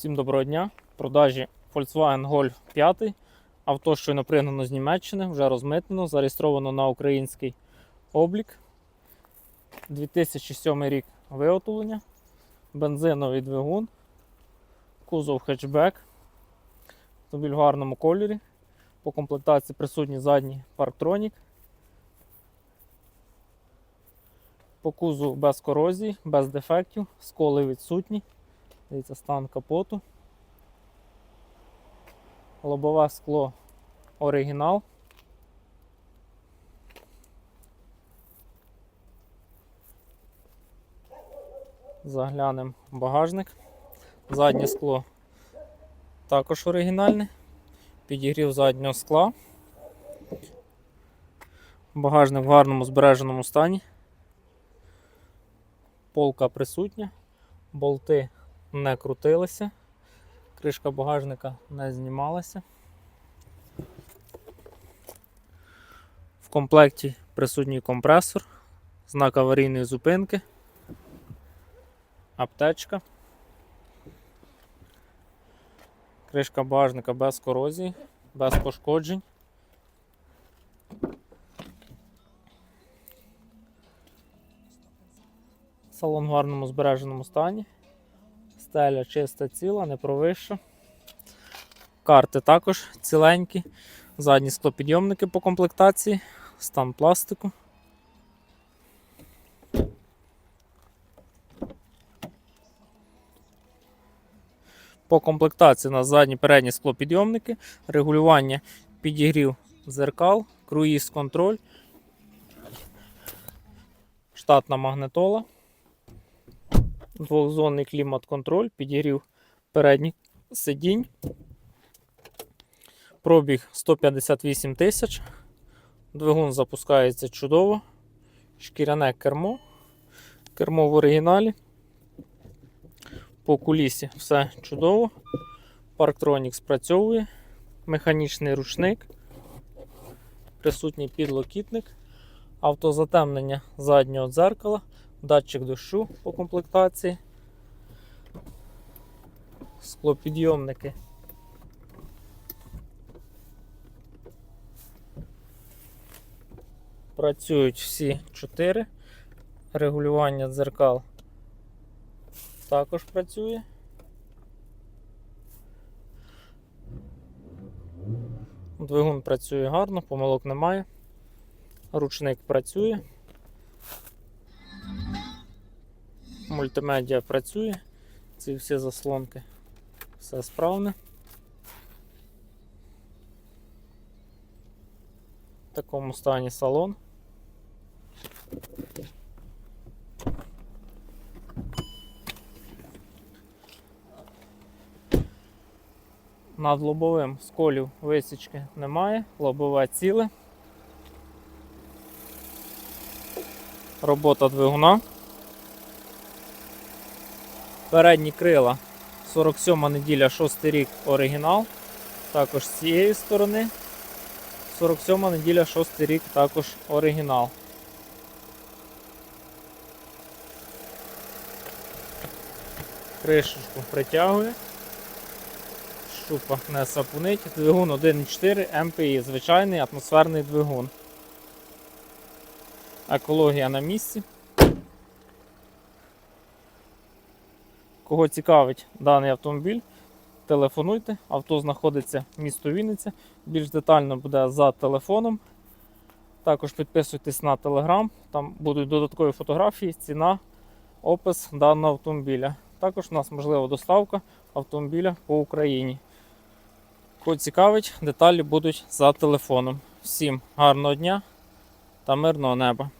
Всім доброго дня. Продажі Volkswagen Golf 5. Авто щойно пригнано з Німеччини, вже розмитнено, зареєстровано на український облік. 2007 рік виготовлення, бензиновий двигун, кузов хетчбек, автомобіль в гарному кольорі. По комплектації присутній задній парктронік. По кузову без корозії, без дефектів, сколи відсутні. Дивіться, стан капоту. Лобове скло оригінал. Заглянемо багажник. Заднє скло також оригінальне. Підігрів заднього скла. Багажник в гарному збереженому стані. Полка присутня, болти не крутилися, кришка багажника не знімалася. В комплекті присутній компресор, знак аварійної зупинки, аптечка. Кришка багажника без корозії, без пошкоджень. Салон в гарному збереженому стані. Стеля чиста ціла, не провища. Карти також ціленькі. Задні склопідйомники по комплектації, стан пластику. По комплектації у нас задні передні склопідйомники, регулювання підігрів зеркал, круїз контроль, штатна магнитола двохзонний клімат-контроль, підігрів передніх сидінь. Пробіг 158 тисяч. Двигун запускається чудово. Шкіряне кермо. Кермо в оригіналі. По кулісі все чудово. Парктронік спрацьовує. Механічний ручник. Присутній підлокітник. Автозатемнення заднього дзеркала датчик дощу по комплектації, склопідйомники. Працюють всі чотири. Регулювання дзеркал також працює. Двигун працює гарно, помилок немає. Ручник працює. Мультимедіа працює, ці всі заслонки, все справне. В такому стані салон. Над лобовим сколів висічки немає, лобове ціле. Робота двигуна. Передні крила 47 неділя, 6 рік оригінал. Також з цієї сторони. 47 неділя, 6 рік також оригінал. Кришечку притягує. Шупа не сапунить. Двигун 1.4 МПІ, звичайний атмосферний двигун. Екологія на місці. Кого цікавить даний автомобіль, телефонуйте. Авто знаходиться в місто Вінниця. Більш детально буде за телефоном. Також підписуйтесь на телеграм, там будуть додаткові фотографії, ціна, опис даного автомобіля. Також у нас можлива доставка автомобіля по Україні. Кого цікавить, деталі будуть за телефоном. Всім гарного дня та мирного неба!